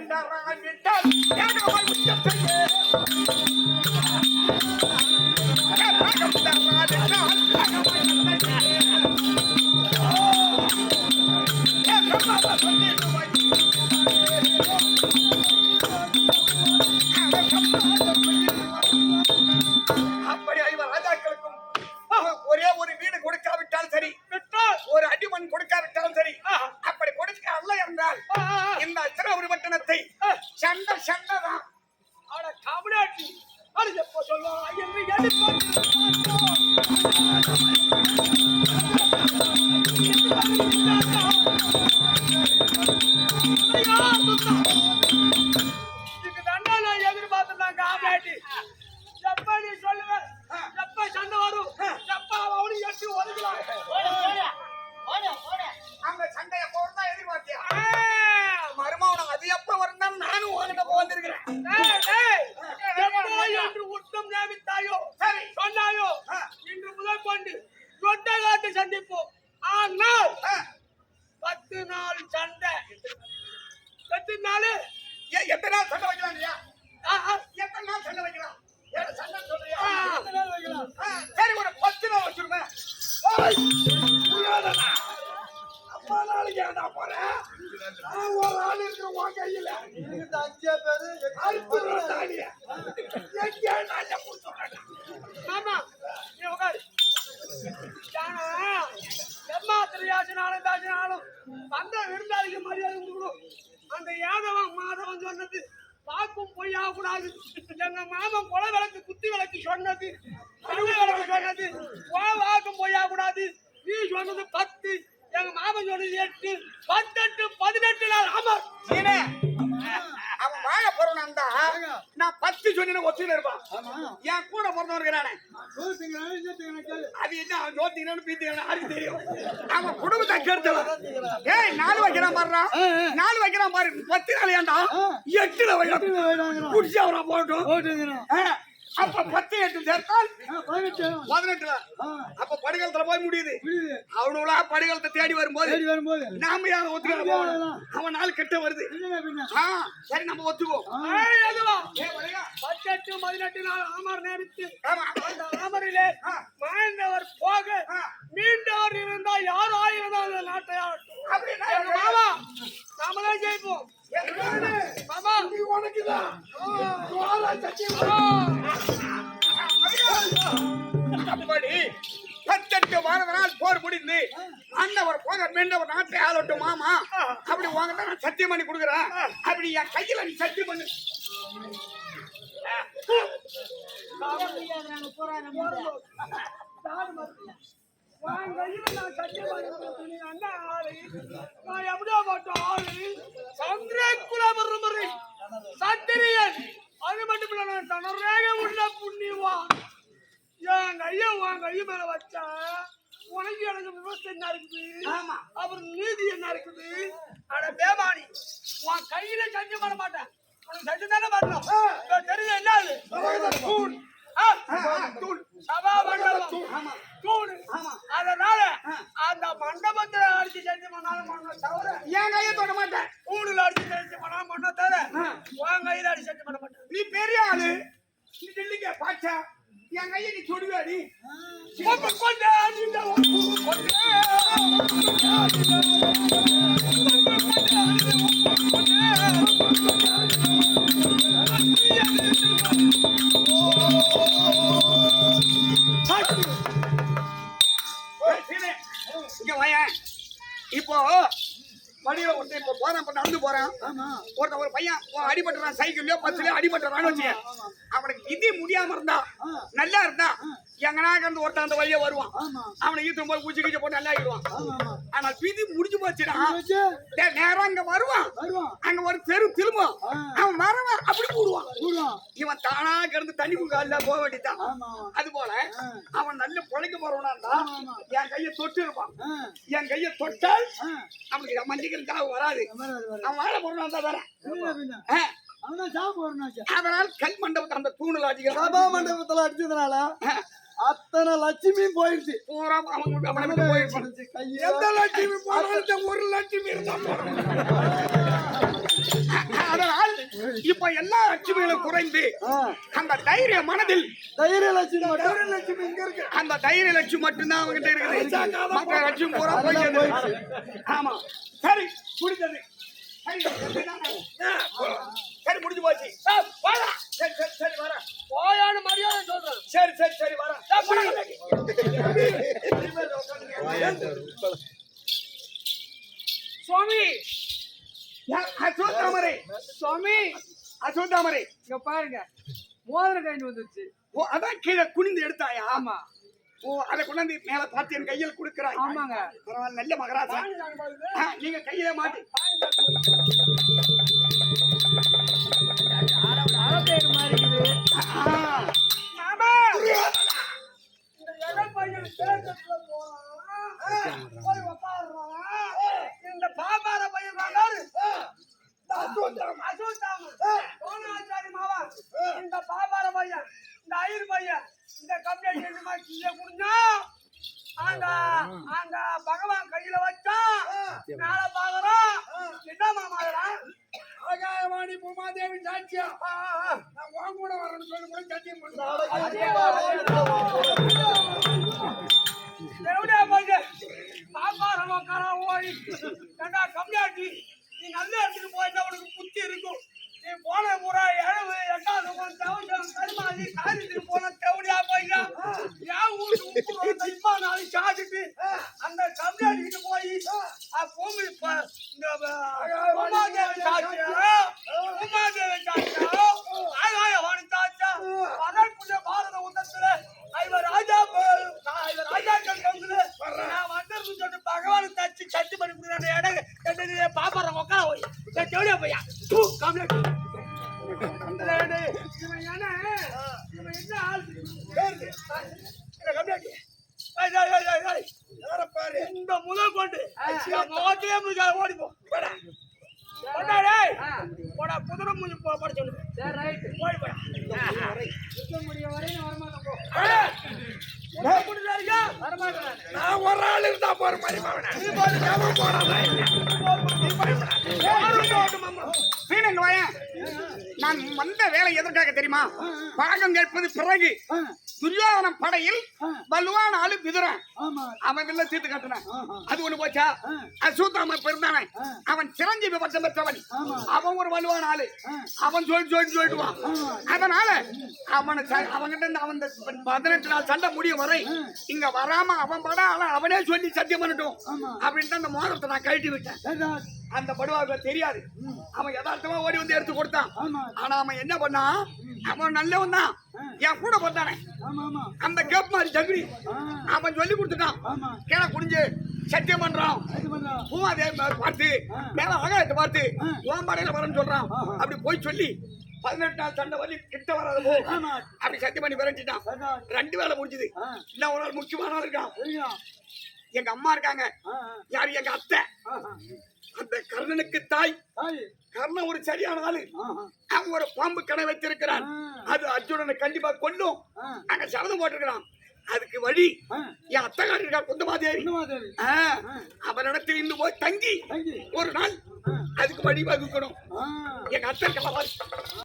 கண்டாரான் விட்டால் ஏகமாய் உச்சத்தையே அப்படி கபடாட்டி அட எப்ப சொல்லுவாங்க என்று எதிர்பார்த்து இதுக்கு தாண்டா நான் எதிர்பார்த்தேன் காபடாட்டி எப்ப நீ சொல்லுவ எப்ப சண்டை வரும் எப்ப அவனு எட்டு ஒதுக்கலாம் அந்த சண்டைய போறதா எதிர்பார்த்தியா மருமகனம் அது எப்ப வரும் நானும் உன்கிட்ட போந்திருக்கிறேன் டேய், டேய், எப்போ என்று உத்தம் நியமித்தாயோ சரி. சொன்னாயோ ஆ. இன்று முதல் கொண்டு சொட்ட காட்டு சந்திப்போம் ஆனால் பத்து நாள் சண்டை பத்து நாள் ஏன் எத்தனை நாள் சண்டை வைக்கலாம் இல்லையா ஆ, ஆ, எத்தனை நாள் சண்டை வைக்கலாம் ஏன் சண்டை சொல்றியா ஆ. ஆ, சரி ஒரு பத்து நாள் வச்சிருமே அம்மா நாளைக்கு ஏன்டா போறேன் நான் ஒரு ஆள் இருக்கிற உன் கையில அறுபது தாடிய எங்கே நான் கொடுத்துறேன் மாமா நீ உட்காரு ஏன்னா, எம்மாத்திரை ஆசினாலும் தாசினாலும் வந்த விருந்தாளிக்கு மரியாதை கொடுக்கணும் அந்த யாதவன் மாதவன் சொன்னது வாக்கும் பொய்யாக கூடாது எங்க மாமன் கொலை விளக்கு குத்தி விளக்கு சொன்னது. வாக்கும் பொய்யாக கூடாது நீ சொன்னது பத்து எங்க மாமன் சொன்னது எட்டு பத்தெட்டு பதினெட்டு நாள் அமர் சீனே, அவன் வாழ போறவனா நான். பத்து சொன்ன ஒத்துன்னு இருப்பான் என் கூட பிறந்தவருக்கு நானே அது என்ன அவன் ஜோதிங்கன்னு பீத்திங்கன்னு யாருக்கு தெரியும்? அவன் குடும்பத்தை கெடுத்தவன் ஏய் நாலு வைக்கிறான் பாருடா. நாலு வைக்கிறான் பாரு. பத்து நாள் ஏன்டா எட்டுல வைக்கிறான். குடிச்சு அவரா அப்ப பத்து எட்டு சேர்த்தால் பதினெட்டுல. அப்ப படுகளத்துல போய் முடியுது. அவனுங்களா படுகளத்தை தேடி வரும்போது நாம யாரும் ஒத்துக்கிற போகணும் அவன் நாள் கெட்ட வருது. சரி நம்ம ஒத்துக்குவோம். பத்தெட்டு பதினெட்டு நாள் அமர் நேரிட்டு. ஆமா. அந்த அமரிலே ஆ. வாழ்ந்தவர் போக. மீண்டவர் இருந்தால் யார் ஆயிருந்தால் அந்த நாட்டை எங்க மாமா நாமளே ஜெயிப்போம். உனக்குதான். அப்படி பத்தெட்டு மாதவனால் போர் முடிந்து அண்ணவர் போக மீண்டவர் நாட்டை ஆளட்டும் மாமா. அப்படி உங்ககிட்ட நான் சத்தியம் பண்ணி கொடுக்குறேன். அப்படி என் கையில நீ சத்தியம் பண்ணு. நான் எப்படியோ பட்ட ஆளு. சத்திரியன். அது மட்டும் இல்ல, நான் தனரேக உள்ள புண்ணியவான். என் கைய உன் கை மேல வச்சா உனக்கு எனக்கு விவசாயம் என்ன இருக்குது. அப்புறம் நீதி என்ன இருக்குது அட பேமானி உன் கையில சத்தியம் பண்ண மாட்டேன் உனக்கு சத்தியம் தானே பண்ணணும் தெரியுது என்ன அது? ஆ? தூள். சபா. தூண். ஆமா. அதனால அந்த மண்டபத்துல அடிச்சு செஞ்சு பண்ணாலும் பண்ண தவிர என் கையை தொட மாட்டேன் தூணுல அடிச்சு செஞ்சு பண்ணாலும் பண்ண தவிர உன் கையில அடிச்சு செஞ்சு பண்ண மாட்டேன் நீ பெரிய ஆளு நீ டெல்லிக்க பாச்சா என் கையை நீ தொடுவாடி கொண்டு கொண்டு அடிந்த ஒப்பு கொண்டு ஏய், சீனே, இங்க வாயேன். இப்போ வழியில ஒருத்தன் இப்போ போறான் இப்ப நடந்து போறான். ஒருத்தன் ஒரு பையன் அடிபட்டுறான் சைக்கிள்லயோ பஸ்லயோ அடிபட்டுறான்னு வச்சுக்க அவனுக்கு இது முடியாம இருந்தா நல்லா இருந்தா எங்கனா கண்டு ஒருத்தன் அந்த வழியா வருவான். அவனை ஈத்தும் போது குச்சி கிச்சி போட்டு நல்லா ஆகிடுவான் ஆனா விதி முடிஞ்சு போச்சுடா டேய், நேரா அங்க வருவான். அங்க ஒரு தெரு திரும்பும். அவன் வரவன் அப்படி கூடுவான். இவன் தானா கிடந்து தண்ணி குடிக்க போக வேண்டியதான் அது போல அவன் நல்ல பிழைக்க போறவனா இருந்தா என் கையை தொட்டு இருப்பான். என் கையை தொட்டால் அவனுக்கு மல்லிகள் தாவு வராது அவன் வாழ போறவனா இருந்தா வேற ஆ, அதனால் கல் மண்டபத்தை அந்த தூணில் அடிக்கிறான். சபா மண்டபத்துல அடிச்சதுனால அத்தனை லட்சுமியும் போயிடுச்சு அவன் அவனை எந்த லட்சுமி ஒரு லட்சுமி இருந்தா எல்லா லட்சுமிகளும் குறைந்து அந்த தைரிய மனதில் தைரிய லட்சுமி தைரிய லட்சுமி இங்க இருக்கு. அந்த தைரிய லட்சுமி மட்டும்தான் அவங்கிட்ட இருக்குது. மற்ற லட்சுமி பூரா போயிடுச்சு. ஆமா. சரி முடிஞ்சது. சரி, சரி முடிஞ்சு போச்சு. வாடா. சரி சரி சரி வரேன் போயான்னு மரியாதை சொல்றேன் சரி சரி சரி போடா. சுவாமி. சுவாமி. அசோத்தாமரை இங்க பாருங்க. மோதிர கைண்டு வந்துருச்சு. ஓ அதான் கீழே குனிந்து எடுத்தாயா? ஆமா. ஓ அதை கொண்டாந்து மேல பார்த்து என் கையில் கொடுக்கிறாய். ஆமாங்க. பரவாயில்ல நல்ல மகராஜா. நீங்க கையில மாட்டி அரபேக்கு மாதிரி இருக்குது ஆ, மாமா இந்த இடம் பையன் தேர்தலுக்குள்ள போறான். போய் உட்காருறான். இந்த பாப்பார பையன் வந்தாரு. அசோத்தாமன். சோனாச்சாரி மாவன். இந்த பாப்பார பையன் இந்த ஐயர் பையன் இந்த கம்ப்ளைண்ட் என்னமா கீழே குடிஞ்சா அந்த அந்த பகவான் கையில வச்சா மேல பாக்குறோம் என்ன மாமா இதெல்லாம்? ஆகாயவாணி பூமாதேவி சாட்சியா ஆ, ஆ, ஆ. நான் உன் கூட சத்தியம் பண்ணு. ஓடி ஏண்டா கம்மியாட்டி நீ நல்ல இடத்துக்கு போயிட்டா உனக்கு புத்தி இருக்கும் நீ போன பூரா இழவு எட்டாவது தவசம் கருமாதி காரியத்துக்கு போன தேவை இந்த முதல் கொண்டு முகத்திலே முதுகால ஓடி போ போடா. போடா டேய். போடா குதிரை மூஞ்சி போ படிச்சு ஓடி போடா நான் ஒரு ஆள் இருந்தா போற மாதிரி மாவன வாயன் நான் வந்த வேலை எதற்காக தெரியுமா பாகம் கேட்பது பிறகு ஆ, துரியோதனம் படையில் வலுவான ஆளு விதுரன் அவன் வில்ல சீட்டு கட்டினான். அது ஒண்ணு போச்சா. அசூத்தாம பிறந்தானே ஆ. அவன் சிரஞ்சீவி பட்டம் பெற்றவன். அவன் ஒரு வலுவான ஆளு. அவன் சொல்லி சொல்லி சொல்லிடுவான். அதனால அவனை அவன்கிட்ட இருந்து அவன் பதினெட்டு நாள் சண்டை முடியும் வரை இங்க வராம அவன் பட ஆனா அவனே சொல்லி சத்தியம் பண்ணட்டும். அப்படின்ட்டு அந்த மோதிரத்தை நான் கழட்டி விட்டேன். அந்த படுவாவுக்கு தெரியாது. அவன் யதார்த்தமா ஓடி வந்து எடுத்து கொடுத்தான். ஆனா அவன் என்ன பண்ணான் அவன் நல்லவன் தான். என் கூட பார்த்தானே அந்த கேப் மாதிரி ஆ, அவன் சொல்லி கொடுத்துட்டான். கீழே குடிஞ்சு சத்தியம் பண்றான். பூமாதேவி பார்த்து மேல ஆகாயத்தை பார்த்து உன் படையில வரேன்னு சொல்றான். அப்படி போய் சொல்லி பதினெட்டு நாள் சண்டை வரை கிட்ட வராது போ. அப்படி சத்தியம் பண்ணி விரட்டிட்டான். ரெண்டு வேலை முடிஞ்சது. இன்னும் ஒரு ஆள் முக்கியமான இருக்கான். எங்க அம்மா இருக்காங்க. யார்? எங்க அத்தை. அந்த கர்ணனுக்கு தாய். கர்ணன் ஒரு சரியான ஆளு. அவன் ஒரு பாம்பு கடை வைத்திருக்கிறான். ஆ. அது அர்ஜுனனை கண்டிப்பா கொல்லும். அங்க சபதம் போட்டிருக்கிறான். அதுக்கு வழி. என் அத்தைக்காரி இருக்கா குந்தமாதேவி. அவனிடத்தில் இன்னும் போய் தங்கி. ஒரு நாள் அதுக்கு வழி வகுக்கணும். எங்க அத்தை